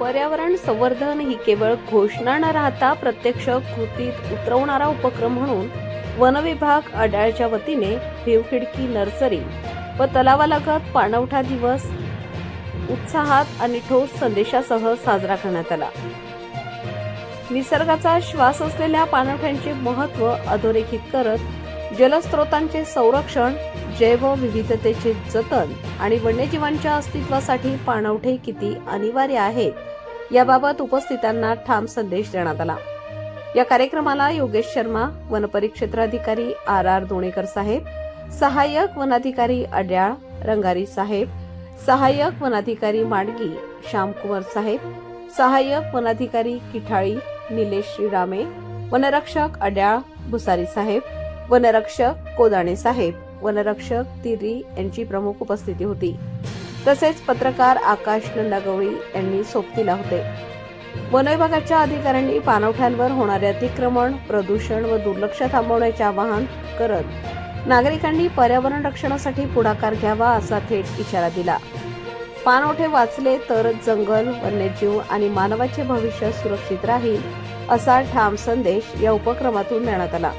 पर्यावरण संवर्धन ही केवळ घोषणा न राहता प्रत्यक्ष कृतीत उतरवणारा उपक्रम म्हणून वन विभाग अडाळच्या वतीने भिवखिडकी नर्सरी व तलावालगत पाणवठा दिवस उत्साहात आणि ठोस संदेशासह साजरा करण्यात आला. निसर्गाचा श्वास असलेल्या पाणवठ्यांचे महत्त्व अधोरेखित करत जलस्रोतांचे संरक्षण जैवविविधतेचे जतन आणि वन्यजीवांच्या अस्तित्वासाठी पाणवठे किती अनिवार्य आहेत याबाबत उपस्थितांना ठाम संदेश देण्यात आला. या कार्यक्रमाला योगेश शर्मा वनपरिक्षेत्राधिकारी आर आर दोणेकर साहेब सहाय्यक वनाधिकारी अड्याळ रंगारी साहेब सहाय्यक वनाधिकारी माडगी श्यामकुमार साहेब सहाय्यक वनाधिकारी किठाळी निलेश श्रीरामे वनरक्षक अड्याळ भुसारी साहेब वनरक्षक कोदाणे साहेब. वनरक्षक तिरी यांची प्रमुख उपस्थिती होती. तसेच पत्रकार आकाश नंदागवळी यांनी सोबतीला होते. वन विभागाच्या अधिकाऱ्यांनी पाणवठ्यांवर होणारे अतिक्रमण प्रदूषण व दुर्लक्ष थांबवण्याचे आवाहन करत नागरिकांनी पर्यावरण रक्षणासाठी पुढाकार घ्यावा असा थेट इशारा दिला. पाणवठे वाचले तर जंगल वन्यजीव आणि मानवाचे भविष्य सुरक्षित राहील असा ठाम संदेश या उपक्रमातून देण्यात आला.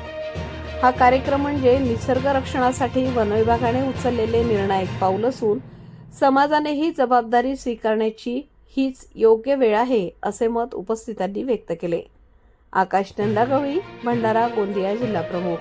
हा कार्यक्रम म्हणजे निसर्ग रक्षणासाठी वनविभागाने उचललेले निर्णायक पाऊल असून समाजानेही जबाबदारी स्वीकारण्याची हीच योग्य वेळ आहे असे मत उपस्थितांनी व्यक्त केले. आकाश नंदागवळी भंडारा गोंदिया जिल्हा प्रमुख.